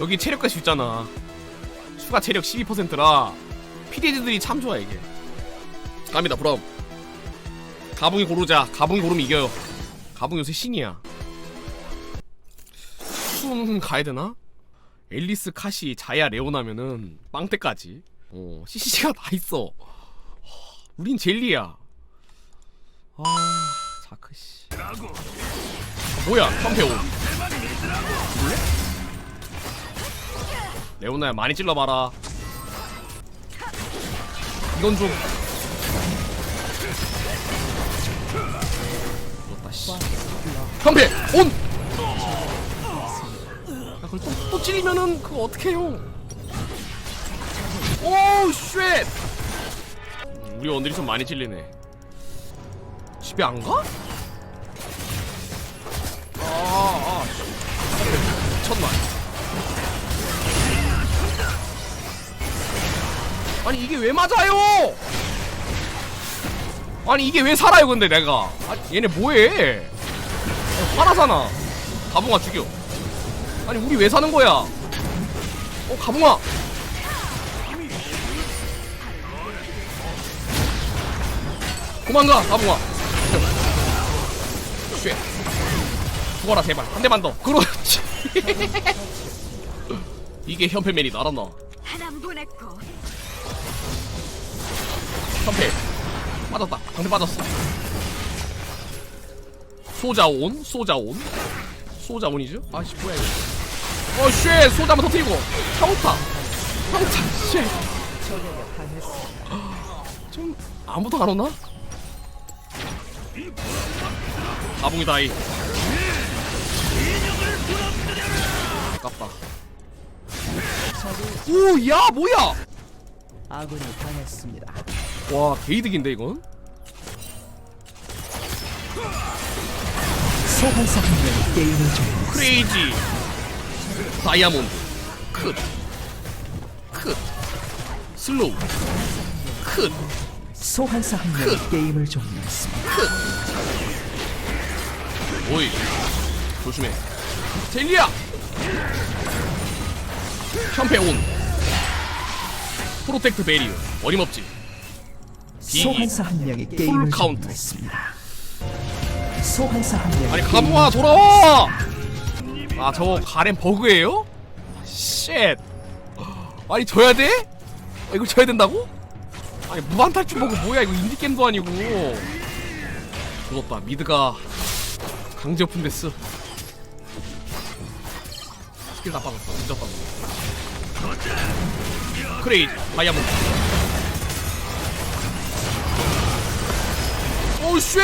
여기 체력까지 있잖아. 추가 체력 12%라 피디들이 참 좋아 이게. 갑니다 그럼. 가붕이 고르자. 가붕이 고르면 이겨요. 가붕 요새 신이야. 순 가야 되나? 앨리스, 카시, 자야, 레오나면은 빵때까지. 어, CC가 다 있어. 우린 젤리야. 아, 자크 씨. 뭐야? 선패 온. 볼래? 레오나야 많이 찔러봐라. 이건 좀. 그렇다 씨. 선패 온. 야, 그걸 또, 또 찔리면은 그거 어떡해요? 오, 쉣! 우리 원들이 좀 많이 찔리네. 집에 안 가? 아, 아, 미쳤나? 아니 이게 왜 맞아요? 아니 이게 왜 살아요 근데 내가? 아 얘네 뭐해? 아, 화나잖아. 가붕아 죽여. 아니 우리 왜 사는 거야? 어 가붕아. 도망가 가붕아. 쉣. 죽어라 제발 한 대만 더. 그렇지. 이게 현패맨이다 알았나? 현패. 빠졌다. 방패 빠졌어. 소자온, 소자온, 소자온이죠? 아씨 뭐야 이거? 어, 쉣! 소자 한번 터뜨리고 평타, 평타, 쉣. 좀 아무도 안 오나? 가봉이 다이. 아깝다. 오, 야, 뭐야? 아군이 당했습니다. 와, 개이득인데 이건? 소환사 한 명이 게임을 종료했습니다. 크레이지 다이아몬드 컷 컷, 슬로우 컷, 소환사 한 크. 게임을 종료했습니다. 오이 조심해 젤리야 현패 온 프로텍트 베리어 어림없지. 소환사 한 명이 게임을 카운트. 종료했습니다. 소환사 한 명이 아니 가모아 돌아와 아 저거 가렘 버그예요? 쉣 아니 져야 돼? 아, 이걸 져야 된다고? 아니 무한탈출 버그 뭐야 이거 인디게임도 아니고 죽었다 미드가 강제 오픈됐어 스킬 다 빠졌어. 늦었다 크레이지. 다이아몬드. 오우 쉣!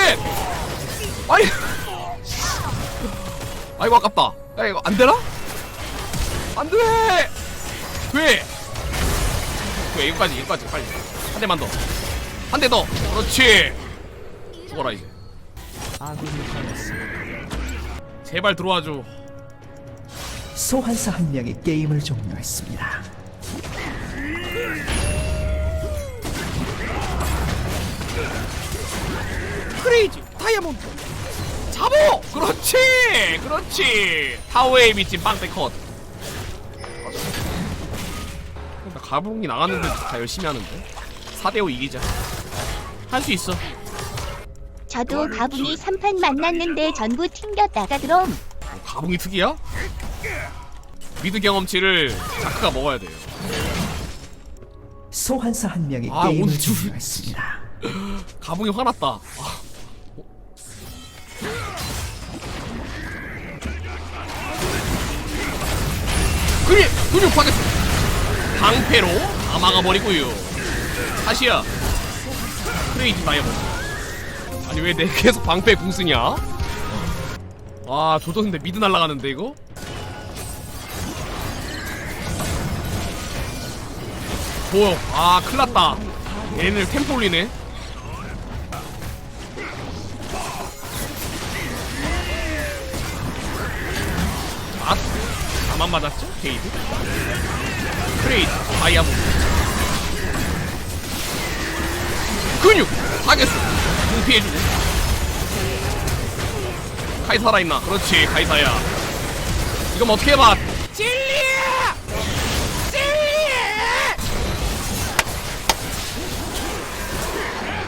아니 아이고 아깝다. 야 이거 안되나? 안돼! 돼! 왜 이거까지 이거까지 빨리. 한 대만 더한 대 더. 그렇지. 죽어라 이제. 제발 들어와줘 소환사 한 명이 게임을 종료했습니다. 크레이지 다이아몬드. 잡어! 그렇지 그렇지. 타워에 미친 빵대 컷. 나 가봉이 나갔는데 다 열심히 하는데? 4대5 이기자. 할 수 있어. 저도 가붕이 3판 만났는데 전부 튕겼다가 들어옴. 어, 가봉이 특이야? 미드 경험치를 자크가 먹어야 돼요. 소환사 한 명이 아, 게임을 줄- 종료했습니다. 가봉이 화났다. 아, 어? 근육! 근육 파겠어 방패로 다 막아버리고요. 다시야. 크레이지 다이아몬드 아니 왜 내 계속 방패 궁 쓰냐? 아 조졌는데 미드 날라가는데 이거 보여 아 큰일 났다. 얘네들 템포 올리네. 아 나만 맞았죠? 게이드? 크레이드 다이아몬드. 근육 타겟스 공 피해주고. 카이 살아있나? 그렇지 카이사야. 이건 어떻게 해봐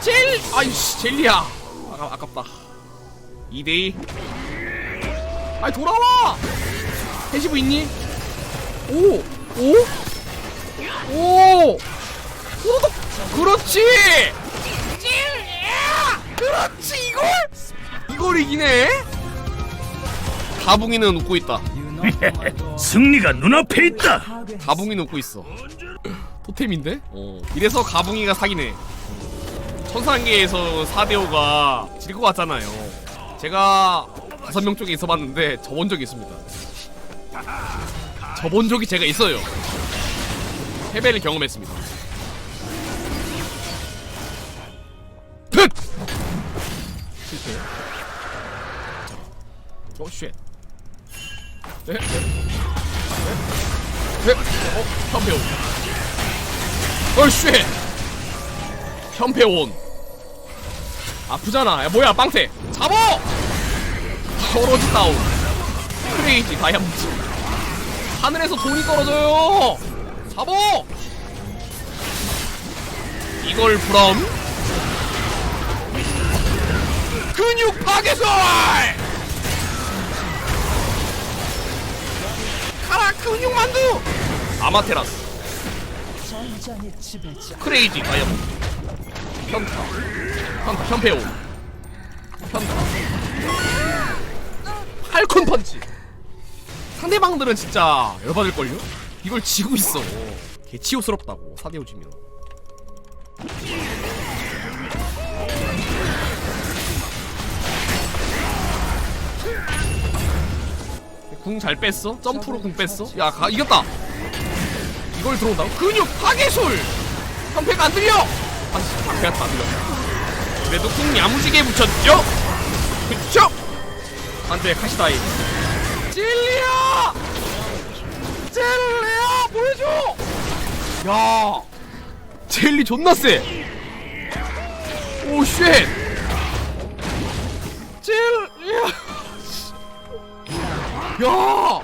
젤 아이씨 젤리야 아까, 아깝다 2대2 아이 돌아와 패시브 있니? 오! 오? 오! 오도 그렇지! 찔야! 그렇지 이걸! 이걸 이기네? 다붕이는 웃고 있다 승리가 눈앞에 있다. 가붕이는 웃고 있어 토템인데? 어. 이래서 가붕이가 사기네 천상계에서 4대5가 질 것 같잖아요 제가 다섯 명 쪽에 있어봤는데 접은 적이 있습니다 접은 적이 제가 있어요 패배를 경험했습니다 헥! 실패 어, 쉣 네? 네? 네? 어? 현패온 어, 쉣 현패온 아프잖아. 야 뭐야 빵태 잡어! 떨어지 다운. 크레이지 다이아몬드. 하늘에서 돈이 떨어져요. 잡어! 이걸 브럼 근육 파괴설! 가라 근육 만두! 아마테라스. 크레이지 다이아몬드. 현타 현타 현패온 현타 팔콘 펀치 상대방들은 진짜 열받을걸요? 이걸 지고 있어 개치호스럽다고 4대5 지면 궁 잘 뺐어? 점프로 궁 뺐어? 야 가, 이겼다 이걸 들어온다고? 근육 파괴술! 형패가 안 들려! 아, 방패가 다 들려. 그래도 궁 야무지게 붙였죠? 그쵸? 안 돼, 카시다이. 찔리야! 찔리야! 보여줘! 야! 젤리 존나 세! 오, 쉣! 찔리야! 야!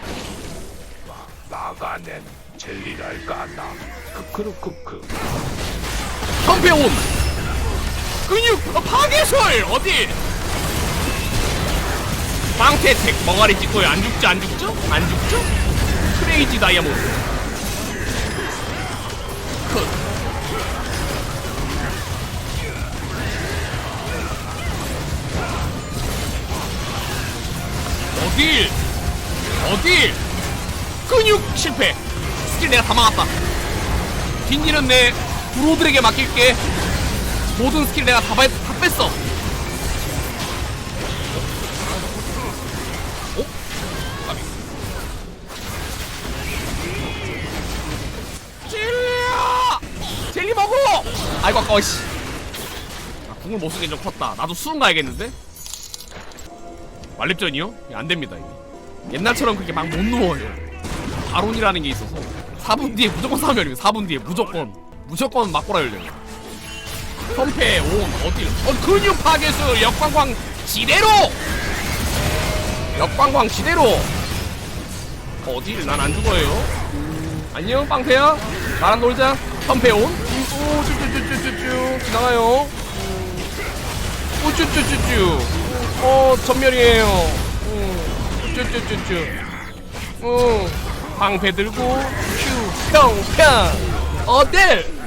나가는 젤리랄까 나. 크크르크크. 현패온 근육 어, 파괴술 어디? 빵태택 멍하리 찍고요. 안 죽죠? 안 죽죠? 안 죽죠? 크레이지 다이아몬드. 컷. 어딜? 어딜? 근육 실패. 스킬 내가 다 막았다. 뒷일은 내 브로들에게 맡길게 모든 스킬 내가 다, 바, 다 뺐어. 어? 까비. 젤리야! 젤리 먹어! 아이고 아까워 씨. 아, 궁을 못 쓰게 좀 컸다. 나도 수능 가야겠는데? 말렙전이요? 안됩니다 이게. 옛날처럼 그렇게 막 못 누워요. 바론이라는 게 있어서 4분 뒤에 무조건 싸움 열려요. 4분 뒤에 무조건. 무조건 맞고라 열려요 선패 온 어딜? 어 근육 파괴수 역광광 지대로! 역광광 지대로! 어딜? 난 안 죽어요. 안녕 빵태야. 나랑 놀자. 선패 온. 오쭈쭈쭈쭈쭈쭈 지나가요. 오쭈쭈쭈쭈. 어 전멸이에요. 음, 쭈쭈쭈쭈. 응 방패 들고 큐 평평. 어딜? 풀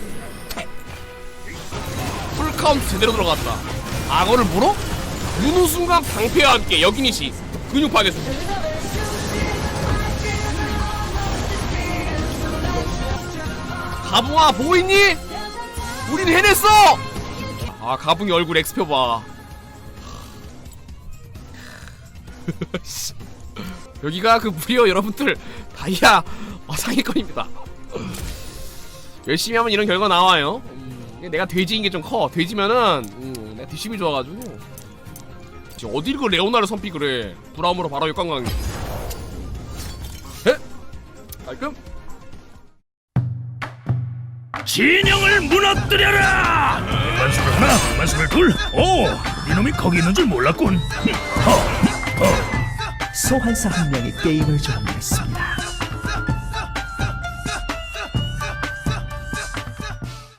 카운트 제대로 들어갔다 악어를 물어? 유는 순간 방패와 함께 여기니시 근육 파괴수 가붕아 보고 있니? 우린 해냈어! 아 가붕이 얼굴 엑스표 봐 씨. 여기가 그 무려 여러분들 다이아 어, 상위권입니다 열심히 하면 이런 결과 나와요 음, 내가 돼지인 게 좀 커 돼지면은 음, 내가 뒷심이 좋아가지고 지금 어딜 그 레오나를 선픽을 해 브라움으로 바로 역광광 에? 깔끔? 진영을 무너뜨려라. 만수를 하나, 만수를 둘. 오, 이놈이 거기 있는 줄 몰랐군. 허, 허. 소환사 한 명이 게임을 종료했습니다.